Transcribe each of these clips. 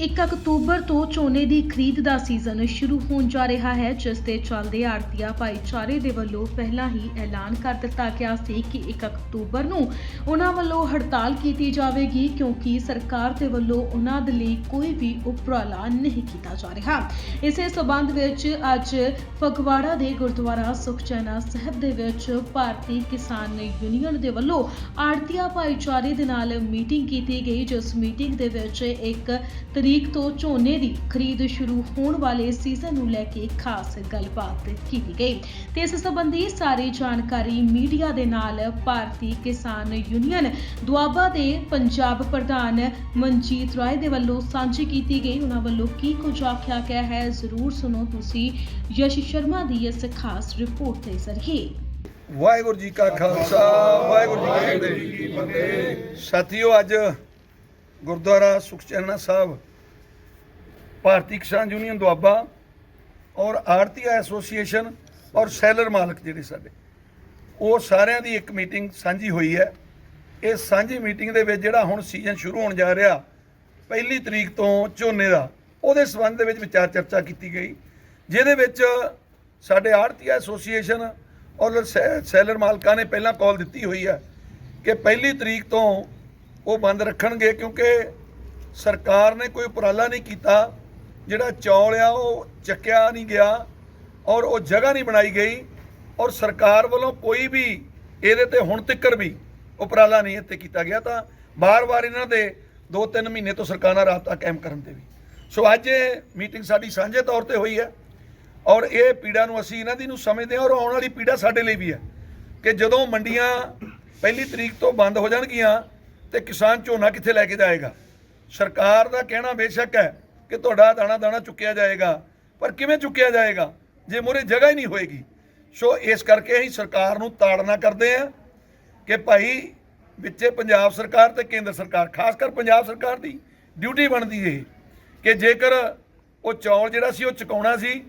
1 October ਤੋਂ ਝੋਨੇ ਦੀ ਖਰੀਦ ਦਾ ਸੀਜ਼ਨ ਸ਼ੁਰੂ ਹੋਣ ਜਾ ਰਿਹਾ ਹੈ, ਜਿਸ ਦੇ ਚੱਲਦੇ ਆੜਤੀਆ ਭਾਈਚਾਰੇ ਦੇ ਵੱਲੋਂ ਪਹਿਲਾਂ ਹੀ ਐਲਾਨ ਕਰ ਦਿੱਤਾ ਗਿਆ ਸੀ ਕਿ 1 ਅਕਤੂਬਰ ਨੂੰ ਉਹਨਾਂ ਵੱਲੋਂ ਹੜਤਾਲ ਕੀਤੀ ਜਾਵੇਗੀ, ਕਿਉਂਕਿ ਸਰਕਾਰ ਦੇ ਵੱਲੋਂ ਉਹਨਾਂ ਦੇ ਲਈ ਕੋਈ ਵੀ ਉਪਰਾਲਾ ਨਹੀਂ ਕੀਤਾ ਜਾ ਰਿਹਾ। ਇਸੇ ਸਬੰਧ ਵਿੱਚ ਅੱਜ ਫਗਵਾੜਾ ਦੇ ਗੁਰਦੁਆਰਾ ਸੁਖਚੈਨਾ ਸਾਹਿਬ ਦੇ ਵਿੱਚ ਭਾਰਤੀ ਕਿਸਾਨ ਯੂਨੀਅਨ ਦੇ ਵੱਲੋਂ ਆੜਤੀਆ ਭਾਈਚਾਰੇ ਦੇ ਨਾਲ ਮੀਟਿੰਗ ਕੀਤੀ ਗਈ, ਜਿਸ ਮੀਟਿੰਗ ਦੇ ਵਿੱਚ ਇੱਕ ਤਰੀਕ ਤੋਂ ਝੋਨੇ ਦੀ ਖਰੀਦ ਸ਼ੁਰੂ ਹੋਣ ਵਾਲੇ ਸੀਜ਼ਨ ਨੂੰ ਲੈ ਕੇ ਖਾਸ ਗੱਲਬਾਤ ਕੀਤੀ ਗਈ। ਤੇ ਇਸ ਸੰਬੰਧੀ ਸਾਰੀ ਜਾਣਕਾਰੀ ਮੀਡੀਆ ਦੇ ਨਾਲ ਭਾਰਤੀ ਕਿਸਾਨ ਯੂਨੀਅਨ ਦੁਆਬਾ ਦੇ ਪੰਜਾਬ ਪ੍ਰਧਾਨ ਮਨਜੀਤ ਰਾਏ ਦੇ ਵੱਲੋਂ ਸਾਂਝੀ ਕੀਤੀ ਗਈ। ਉਹਨਾਂ ਵੱਲੋਂ ਕੀ ਕੁਝ ਆਖਿਆ ਗਿਆ ਹੈ, ਜ਼ਰੂਰ ਸੁਣੋ ਤੁਸੀਂ। ਯਸ਼ ਸ਼ਰਮਾ ਦੀ ਇਸ ਖਾਸ ਰਿਪੋਰਟ ਦੇ ਜ਼ਰੀਏ। ਵਾਹਿਗੁਰੂ ਜੀ ਕਾ ਖਾਲਸਾ, ਵਾਹਿਗੁਰੂ ਜੀ ਕੀ ਫਤਿਹ। ਸਾਥੀਓ, ਅੱਜ ਗੁਰਦੁਆਰਾ ਸੁਖਚੈਨਾ ਸਾਹਿਬ ਭਾਰਤੀ ਕਿਸਾਨ ਯੂਨੀਅਨ ਦੁਆਬਾ ਔਰ ਆੜਤੀਆ ਐਸੋਸੀਏਸ਼ਨ ਔਰ ਸੈਲਰ ਮਾਲਕ ਜਿਹੜੇ ਸਾਡੇ, ਉਹ ਸਾਰਿਆਂ ਦੀ ਇੱਕ ਮੀਟਿੰਗ ਸਾਂਝੀ ਹੋਈ ਹੈ। ਇਹ ਸਾਂਝੀ ਮੀਟਿੰਗ ਦੇ ਵਿੱਚ ਜਿਹੜਾ ਹੁਣ ਸੀਜ਼ਨ ਸ਼ੁਰੂ ਹੋਣ ਜਾ ਰਿਹਾ, ਪਹਿਲੀ ਤਰੀਕ ਤੋਂ ਝੋਨੇ ਦਾ, ਉਹਦੇ ਸੰਬੰਧ ਦੇ ਵਿੱਚ ਵਿਚਾਰ ਚਰਚਾ ਕੀਤੀ ਗਈ, ਜਿਹਦੇ ਵਿੱਚ ਸਾਡੇ ਆੜਤੀਆ ਐਸੋਸੀਏਸ਼ਨ ਔਰ ਸੈ- ਸੈਲਰ ਮਾਲਕਾਂ ਨੇ ਪਹਿਲਾਂ ਕਾਲ ਦਿੱਤੀ ਹੋਈ ਹੈ ਕਿ ਪਹਿਲੀ ਤਰੀਕ ਤੋਂ ਉਹ ਬੰਦ ਰੱਖਣਗੇ ਕਿਉਂਕਿ ਸਰਕਾਰ ਨੇ ਕੋਈ ਉਪਰਾਲਾ ਨਹੀਂ ਕੀਤਾ। ਜਿਹੜਾ ਚੌਲ ਆ, ਉਹ ਚੱਕਿਆ ਨਹੀਂ ਗਿਆ ਔਰ ਉਹ ਜਗ੍ਹਾ ਨਹੀਂ ਬਣਾਈ ਗਈ ਔਰ ਸਰਕਾਰ ਵੱਲੋਂ ਕੋਈ ਵੀ ਇਹਦੇ ਤੇ ਹੁਣ ਤੱਕਰ ਵੀ ਉਪਰਾਲਾ ਨਹੀਂ ਇੱਥੇ ਕੀਤਾ ਗਿਆ। ਤਾਂ ਬਾਰ-ਬਾਰ ਇਹਨਾਂ ਦੇ 2-3 ਮਹੀਨੇ ਤੋਂ ਸਰਕਾਰ ਨਾਲ ਰਾਬਤਾ ਕਾਇਮ ਕਰਨ ਤੇ ਵੀ। ਸੋ ਅੱਜ ਇਹ ਮੀਟਿੰਗ ਸਾਡੀ ਸਾਂਝੇ ਤੌਰ ਤੇ ਹੋਈ ਹੈ ਔਰ ਇਹ ਪੀੜਾ ਨੂੰ ਅਸੀਂ ਇਹਨਾਂ ਦੀ ਨੂੰ ਸਮਝਦੇ ਹਾਂ ਔਰ ਆਉਣ ਵਾਲੀ ਪੀੜਾ ਸਾਡੇ ਲਈ ਵੀ ਹੈ ਕਿ ਜਦੋਂ ਮੰਡੀਆਂ ਪਹਿਲੀ ਤਰੀਕ ਤੋਂ ਬੰਦ ਹੋ ਜਾਣਗੀਆਂ ਤੇ ਕਿਸਾਨ ਝੋਨਾ ਕਿੱਥੇ ਲੈ ਕੇ ਜਾਏਗਾ? ਸਰਕਾਰ ਦਾ ਕਹਿਣਾ ਬੇਸ਼ੱਕ ਹੈ ਕਿ ਤੁਹਾਡਾ ਦਾਣਾ ਦਾਣਾ ਚੁੱਕਿਆ ਜਾਏਗਾ। ਪਰ ਕਿਵੇਂ ਚੁੱਕਿਆ ਜਾਏਗਾ? ਜੇ ਮੂਹਰੇ ਜਗ੍ਹਾ ਹੀ ਨਹੀਂ ਹੋਏਗੀ। ਸੋ ਇਸ ਕਰਕੇ ਅਸੀਂ ਸਰਕਾਰ ਨੂੰ ਤਾੜਨਾ ਕਰਦੇ ਹਾਂ ਕਿ ਭਾਈ ਵਿੱਚੇ ਪੰਜਾਬ ਸਰਕਾਰ ਤੇ ਕੇਂਦਰ ਸਰਕਾਰ, ਖਾਸ ਕਰ ਪੰਜਾਬ ਸਰਕਾਰ ਦੀ ਡਿਊਟੀ ਬਣਦੀ ਹੈ ਕਿ ਜੇਕਰ ਉਹ ਚੌਲ ਜਿਹੜਾ ਸੀ ਉਹ ਚੁਕਾਉਣਾ ਸੀ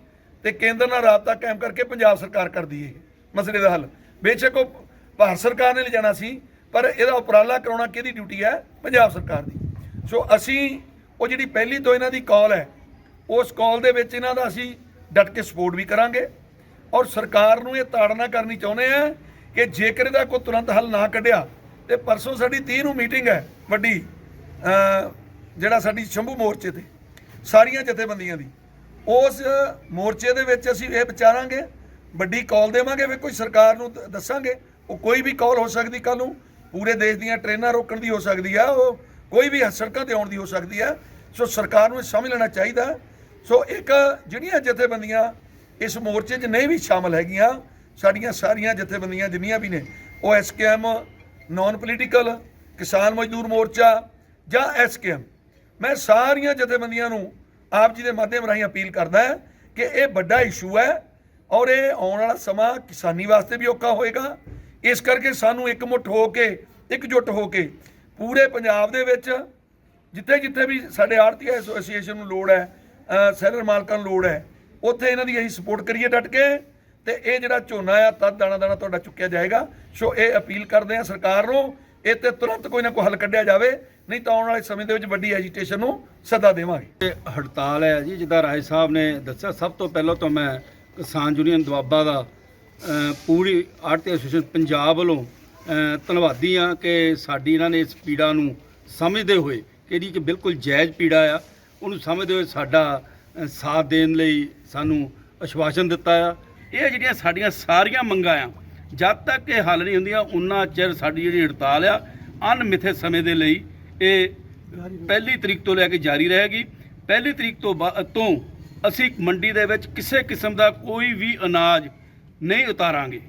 ਤੇ ਕੇਂਦਰ ਨਾਲ ਰਾਬਤਾ ਕਾਇਮ ਕਰਕੇ ਪੰਜਾਬ ਸਰਕਾਰ ਕਰਦੀ ਹੈ ਮਸਲੇ ਦਾ ਹੱਲ। ਬੇਸ਼ੱਕ ਉਹ ਭਾਰਤ ਸਰਕਾਰ ਨੇ ਲਿਜਾਣਾ ਸੀ, ਪਰ ਇਹਦਾ ਉਪਰਾਲਾ ਕਰਾਉਣਾ ਕਿਹਦੀ ਡਿਊਟੀ ਹੈ? ਪੰਜਾਬ ਸਰਕਾਰ ਦੀ। ਸੋ ਅਸੀਂ ਉਹ ਜਿਹੜੀ ਪਹਿਲੀ ਤੋਂ ਇਹਨਾਂ ਦੀ ਕਾਲ ਹੈ, ਉਸ ਕਾਲ ਦੇ ਵਿੱਚ ਇਹਨਾਂ ਦਾ ਅਸੀਂ ਡਟ ਕੇ ਸਪੋਰਟ ਵੀ ਕਰਾਂਗੇ ਔਰ ਸਰਕਾਰ ਨੂੰ ਇਹ ਤਾੜਨਾ ਕਰਨੀ ਚਾਹੁੰਦੇ ਆ ਕਿ ਜੇਕਰ ਇਹਦਾ ਕੋਈ ਤੁਰੰਤ ਹੱਲ ਨਾ ਕੱਢਿਆ, ਤੇ ਪਰਸੋਂ ਸਾਡੀ 30 ਨੂੰ ਮੀਟਿੰਗ ਹੈ ਵੱਡੀ ਜਿਹੜਾ ਸਾਡੀ ਸ਼ੰਭੂ ਮੋਰਚੇ ਤੇ, ਸਾਰੀਆਂ ਜਥੇਬੰਦੀਆਂ ਦੀ। ਉਸ ਮੋਰਚੇ ਦੇ ਵਿੱਚ ਅਸੀਂ ਇਹ ਵਿਚਾਰਾਂਗੇ, ਵੱਡੀ ਕਾਲ ਦੇਵਾਂਗੇ ਵੀ ਕੋਈ ਸਰਕਾਰ ਨੂੰ ਦੱਸਾਂਗੇ, ਉਹ ਕੋਈ ਵੀ ਕਾਲ ਹੋ ਸਕਦੀ ਕੱਲ ਨੂੰ, ਪੂਰੇ ਦੇਸ਼ ਦੀਆਂ ਟ੍ਰੇਨਾਂ ਰੋਕਣ ਦੀ ਹੋ ਸਕਦੀ ਆ, ਉਹ ਕੋਈ ਵੀ ਸੜਕਾਂ ਤੇ ਆਉਣ ਦੀ ਹੋ ਸਕਦੀ ਹੈ। ਸੋ ਸਰਕਾਰ ਨੂੰ ਇਹ ਸਮਝ ਲੈਣਾ ਚਾਹੀਦਾ। ਸੋ ਇੱਕ ਜਿਹੜੀਆਂ ਜਥੇਬੰਦੀਆਂ ਇਸ ਮੋਰਚੇ 'ਚ ਨਹੀਂ ਵੀ ਸ਼ਾਮਲ ਹੈਗੀਆਂ, ਸਾਡੀਆਂ ਸਾਰੀਆਂ ਜਥੇਬੰਦੀਆਂ ਜਿੰਨੀਆਂ ਵੀ ਨੇ, ਉਹ ਐਸਕੇਐਮ ਨਾਨ ਪੋਲੀਟੀਕਲ ਕਿਸਾਨ ਮਜ਼ਦੂਰ ਮੋਰਚਾ ਜਾਂ ਐਸਕੇਐਮ ਮੈਂ ਸਾਰੀਆਂ ਜਥੇਬੰਦੀਆਂ ਨੂੰ ਆਪ ਜੀ ਦੇ ਮਾਧਿਅਮ ਰਾਹੀਂ ਅਪੀਲ ਕਰਦਾ ਹਾਂ ਕਿ ਇਹ ਵੱਡਾ ਇਸ਼ੂ ਹੈ ਔਰ ਇਹ ਆਉਣ ਵਾਲਾ ਸਮਾਂ ਕਿਸਾਨੀ ਵਾਸਤੇ ਵੀ ਔਖਾ ਹੋਏਗਾ। ਇਸ ਕਰਕੇ ਸਾਨੂੰ ਇੱਕ ਮੁੱਠ ਹੋ ਕੇ, ਇਕਜੁੱਟ ਹੋ ਕੇ ਪੂਰੇ ਪੰਜਾਬ ਦੇ ਵਿੱਚ ਜਿੱਥੇ ਜਿੱਥੇ ਵੀ ਸਾਡੇ ਆੜਤੀ ਐਸੋਸੀਏਸ਼ਨ ਨੂੰ ਲੋੜ ਹੈ ਸੈਲਰ ਮਾਲਕਾਂ ਨੂੰ ਲੋੜ ਹੈ, ਉੱਥੇ ਇਹਨਾਂ ਦੀ ਅਸੀਂ ਸਪੋਰਟ ਕਰੀਏ ਡਟ ਕੇ ਤੇ ਇਹ ਜਿਹੜਾ ਝੋਨਾ ਆ, ਤਦ ਦਾਣਾ ਦਾਣਾ ਤੁਹਾਡਾ ਚੁੱਕਿਆ ਜਾਏਗਾ। ਸੋ ਇਹ ਅਪੀਲ ਕਰਦੇ ਆ ਸਰਕਾਰ ਨੂੰ, ਇਹ ਤੇ ਤੁਰੰਤ ਕੋਈ ਨਾ ਕੋਈ ਹੱਲ ਕੱਢਿਆ ਜਾਵੇ, ਨਹੀਂ ਤਾਂ ਆਉਣ ਵਾਲੇ ਸਮੇਂ ਦੇ ਵਿੱਚ ਵੱਡੀ ਐਜੀਟੇਸ਼ਨ ਨੂੰ ਸੱਦਾ ਦੇਵਾਂਗੇ। ਇਹ ਹੜਤਾਲ ਹੈ ਜੀ, ਜਿੱਦਾਂ ਰਾਏ ਸਾਹਿਬ ਨੇ ਦੱਸਿਆ, ਸਭ ਤੋਂ ਪਹਿਲਾਂ ਤਾਂ ਮੈਂ ਕਿਸਾਨ ਯੂਨੀਅਨ ਦੁਆਬਾ ਦਾ ਪੂਰੀ ਆੜਤੀ ਐਸੋਸੀਏਸ਼ਨ ਪੰਜਾਬ ਵੱਲੋਂ ਧੰਨਵਾਦੀ ਆ ਕਿ ਸਾਡੀ ਇਹਨਾਂ ਨੇ ਇਸ ਪੀੜਾ ਨੂੰ ਸਮਝਦੇ ਹੋਏ ਕਿ ਇਹਦੀ ਕਿ ਬਿਲਕੁਲ ਜਾਇਜ਼ ਪੀੜਾ ਆ, ਉਹਨੂੰ ਸਮਝਦੇ ਹੋਏ ਸਾਡਾ ਸਾਥ ਦੇਣ ਲਈ ਸਾਨੂੰ ਅਸ਼ਵਾਸਨ ਦਿੱਤਾ ਆ। ਇਹ ਜਿਹੜੀਆਂ ਸਾਡੀਆਂ ਸਾਰੀਆਂ ਮੰਗਾਂ ਆ, ਜਦ ਤੱਕ ਇਹ ਹੱਲ ਨਹੀਂ ਹੁੰਦੀਆਂ, ਉਨਾ ਚਿਰ ਸਾਡੀ ਜਿਹੜੀ ਹੜਤਾਲ ਆ, ਅਣਮਿੱਥੇ ਸਮੇਂ ਦੇ ਲਈ ਇਹ ਪਹਿਲੀ ਤਰੀਕ ਤੋਂ ਲੈ ਕੇ ਜਾਰੀ ਰਹੇਗੀ। ਪਹਿਲੀ ਤਰੀਕ ਤੋਂ ਬਾਅਦ ਤੋਂ ਅਸੀਂ ਮੰਡੀ ਦੇ ਵਿੱਚ ਕਿਸੇ ਕਿਸਮ ਦਾ ਕੋਈ ਵੀ ਅਨਾਜ ਨਹੀਂ ਉਤਾਰਾਂਗੇ।